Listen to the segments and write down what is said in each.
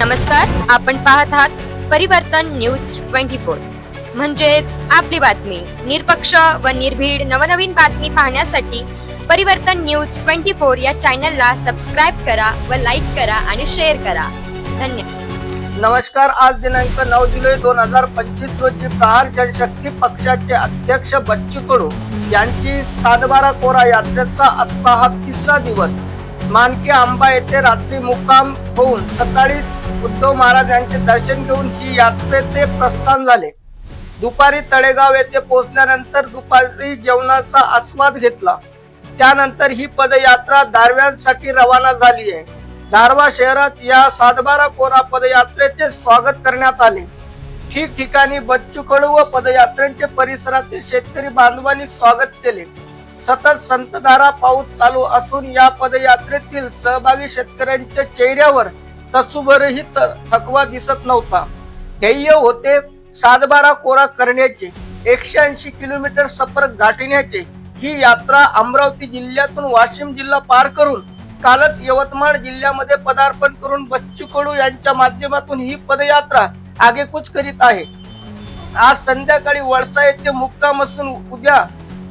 नमस्कार आपण पाहत आहात परिवर्तन न्यूज ट्वेंटी फोर. म्हणजेच आपली बातमी निरपक्ष व निर्भीड नवनवीन बातमी पाहण्यासाठी परिवर्तन न्यूज ट्वेंटी फोर या चॅनलला सबस्क्राईब करा व लाईक करा आणि शेअर करा. धन्यवाद. नमस्कार आज दिनांक नऊ जुलै दोन हजार पंचवीस रोजी प्रहार जनशक्ती पक्षाचे अध्यक्ष बच्चू कडू यांची सातबारा कोरा यात्रेचा आजचा हा तिसरा दिवस. मानके आंबा येथे रात्री मुक्काम होऊन सकाळीच उद्धव महाराज यांचे दर्शन घेऊन ही यात्रेचे प्रस्थान झाले. दुपारी तळेगाव येथे पोहोचल्यानंतर दुपारी जेवणाचा आस्वाद घेतला. त्यानंतर ही पदयात्रा दारव्यांसाठी रवाना झाली आहे धारवा शहरात या सातबारा कोरा पदयात्रेचे स्वागत करण्यात आले. ठिकठिकाणी बच्चू कडू व पदयात्रेचे परिसरातील शेतकरी बांधवांनी स्वागत केले. सतत संतधारा पाऊस चालू असून या पदयात्रेतील सहभागी शेतकऱ्यांच्या चेहऱ्यावर तसुभरही त- थकवा दिसत नव्हता. ध्येय होते सातबारा कोरा करण्याचे एकशे ऐंशी किलोमीटर सफर गाठण्याचे. ही यात्रा अमरावती जिल्ह्यातून वाशिम जिल्हा पार करून कालच यवतमाळ जिल्ह्यामध्ये पदार्पण करून बच्चू कडू यांच्या माध्यमातून ही पदयात्रा आगेकूच करीत आहे. आज संध्याकाळी वळसा येथे मुक्काम असून उद्या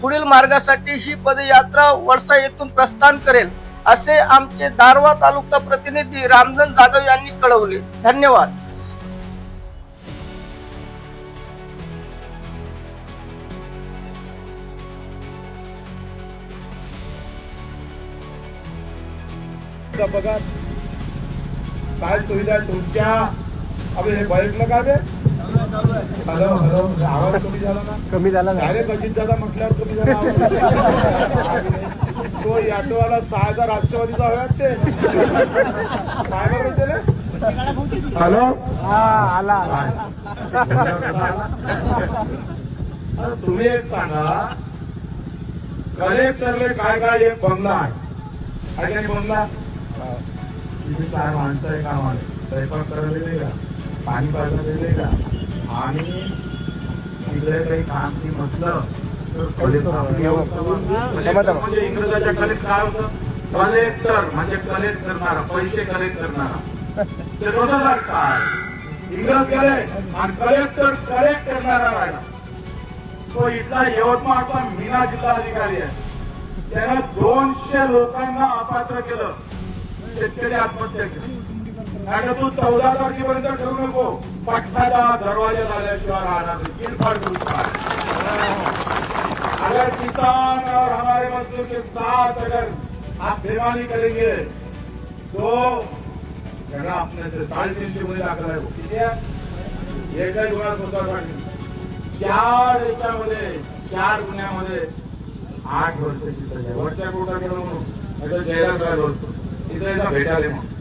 पुढील मार्गासाठी ही पदयात्रा वळसा येथून प्रस्थान करेल असे आमचे दारवा तालुका प्रतिनिधी रामधन जाधव यांनी कळवले. धन्यवाद. बघा काय सुविधा तुमच्या अबे हे बाईकला काय हॅलो हॅलो आवाज कमी झाला ना. कमी झाला डायरेक्ट अजित दादा म्हटल्यावर कमी झाला. तो ऑटोवाला सहा हजार राष्ट्रवादीचा होय वाटते. काय त्याला हॅलो? हा आला तुम्ही एक सांगा. कलेक्टरले काय काय एक बंगला आहे? आहे का नाही बंगला? तिथे काय माणसं आहे काम आहे स्वयंपाक करायला दिले का? पाणी पाजायला दिले का? आणि तिकडे काही काम ती म्हटलं तर कलेक्टर आपली व्यवस्था बघ. कलेक्टर म्हणजे इंग्रजाच्या कलेक्ट काय होतं? कलेक्टर म्हणजे कलेक्ट करणारा पैसे कलेक्ट करणारा. ते काय. इंग्रज गेले आणि कलेक्टर कलेक्ट करणारा राहिला. तो इथला यवतमाळचा मीना जिल्हाधिकारी आहे. त्यानं दोनशे लोकांना अपात्र केलं. शेतकरी आत्महत्या केली. आणि तू चौदा तारखेपर्यंत करू नको. पठ्ठाचा दरवाजा झाल्याशिवाय राहणार अगर किसान और हमारे मजदूर के साथ अगर आप बेमानी करेंगे. तो त्याला आपल्या साडेतीनशे मध्ये दाखल आहे. वो. किती आहे? एकही गुन्हा स्वतः काढली चार याच्यामध्ये चार गुन्ह्यामध्ये आठ वर्षाची सजा वरच्या कोर्टाकडे म्हणून नाहीतर जयराम राहिलो असतो तिथे भेटायला म्हणून.